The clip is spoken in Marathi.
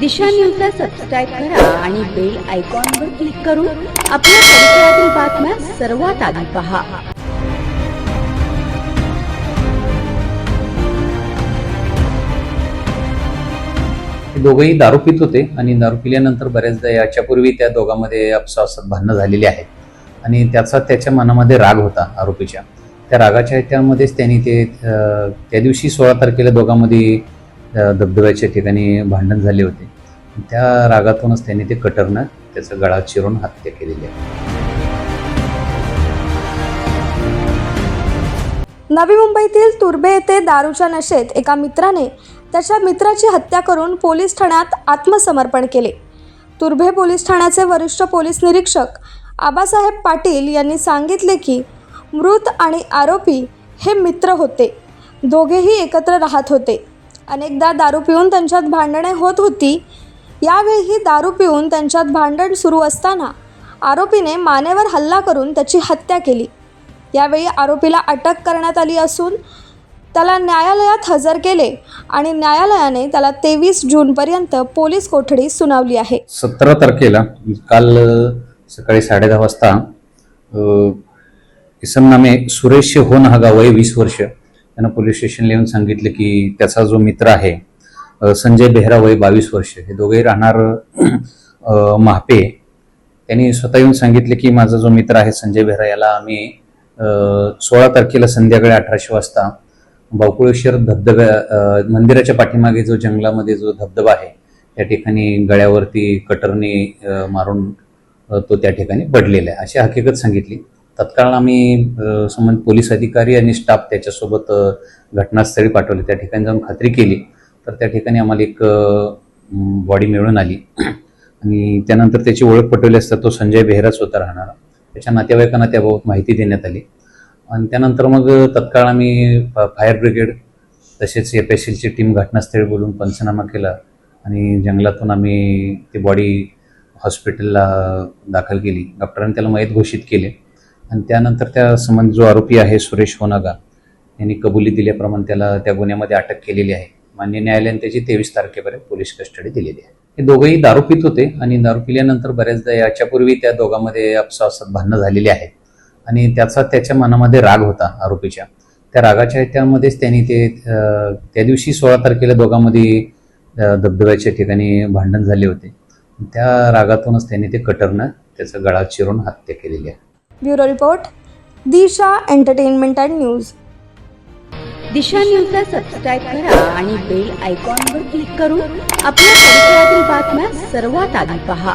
दिशा न्यूजला सबस्क्राईब करा आणि बेल आयकॉनवर क्लिक करून आपल्या परिसरातील बातम्या सर्वात आधी पहा. दोघंही दारू पित होते आणि दारू पिल्यानंतर बऱ्याचदा याच्यापूर्वी त्या दोघांमध्ये अपसावसात भांडणं झालेली आहेत. आणि त्याचा त्याच्या मनामध्ये राग होता आरोपीच्या. त्या रागाच्या त्यामध्येच त्यांनी ते त्या दिवशी सोळा तारखेला दोघांमध्ये अं, धबधब्याच्या ठिकाणी भांडण झाले होते. त्या रागातूनच त्यांनी ते कटरनं त्याचा गळा चिरून हत्या केलेली आहे. नवी मुंबईतील तुर्बे येथे दारूच्या नशेत एका मित्राने त्याच्या मित्राची हत्या करून पोलीस ठाण्यात आत्मसमर्पण केले. तुर्भे पोलीस ठाण्याचे वरिष्ठ पोलीस निरीक्षक आबासाहेब पाटील यांनी सांगितले की मृत आणि आरोपी हे मित्र होते. दोघेही एकत्र राहत होते. अनेकदा दारू पिऊन त्यांच्यात भांडणे होत होती. यावेळीही दारू पिऊन त्यांच्यात भांडण सुरू असताना आरोपीने मानेवर हल्ला करून त्याची हत्या केली. यावेळी आरोपीला अटक करण्यात आली असून त्याला न्यायालयात हजर केले आणि न्यायालयाने त्याला तेवीस जूनपर्यंत पोलीस कोठडी सुनावली आहे. सतरा तारखेला काल सकाळी साडेदहा वाजता इसम नामे सुरेश होन हा गाव आहे वीस वर्ष त्यांना पोलीस स्टेशनला येऊन सांगितलं की त्याचा जो मित्र आहे संजय बेहरा वय बावीस वर्ष हे दोघेही राहणार महापे. त्यांनी स्वतः येऊन सांगितले की माझा जो मित्र आहे संजय बेहरा याला आम्ही सोळा तारखेला संध्याकाळी अठराशे वाजता बावकुळेश्वर धबधब्या मंदिराच्या पाठीमागे जो जंगलामध्ये जो धबधबा आहे त्या ठिकाणी गळ्यावरती कटरने मारून तो त्या ठिकाणी पडलेला आहे. अशी हकीकत सांगितली. तत्काळ आम्ही अ, संबंधित पोलीस अधिकारी आणि स्टाफ त्याच्यासोबत घटनास्थळी पाठवले. त्या ठिकाणी जाऊन खात्री केली. तर त्या ठिकाणी आम्हाला एक बॉडी मिळून आली. आणि त्यानंतर त्याची ओळख पटवली असता तो संजय बेहराच होता राहणारा. त्याच्या नातेवाईकांना त्याबाबत माहिती देण्यात आली. आणि त्यानंतर मग तत्काळ आम्ही फायर ब्रिगेड तसेच एफ एस एलची टीम घटनास्थळी बोलून पंचनामा केला. आणि जंगलातून आम्ही ती बॉडी हॉस्पिटलला दाखल केली. डॉक्टरांनी त्याला मयत घोषित केले. आणि त्यानंतर त्या संबंधी जो आरोपी आहे सुरेश होनागा यांनी कबुली दिल्याप्रमाणे त्याला त्या गुन्ह्यामध्ये अटक केलेली आहे. मान्य न्यायालयाने त्याची तेवीस तारखेपर्यंत पोलीस कस्टडी दिलेली आहे. हे दोघंही दारू पित होते आणि दारू पिल्यानंतर बऱ्याचदा याच्यापूर्वी त्या दोघांमध्ये आपसासात भांडणं झालेली आहेत आणि त्याचा त्याच्या मनामध्ये राग होता आरोपीच्या. त्या रागाच्या त्यामध्येच त्यांनी ते त्या दिवशी सोळा तारखेला दोघांमध्ये धबधब्याच्या ठिकाणी भांडण झाले होते. त्या रागातूनच त्यांनी ते कटरनं त्याचा गळा चिरून हत्या केलेली आहे. Bureau report Disha entertainment and news. Disha न्यूजला सबस्क्राईब करा आणि बेल आयकॉनवर क्लिक करून आपल्या परिसरातील बातम्या सर्वात आधी पहा.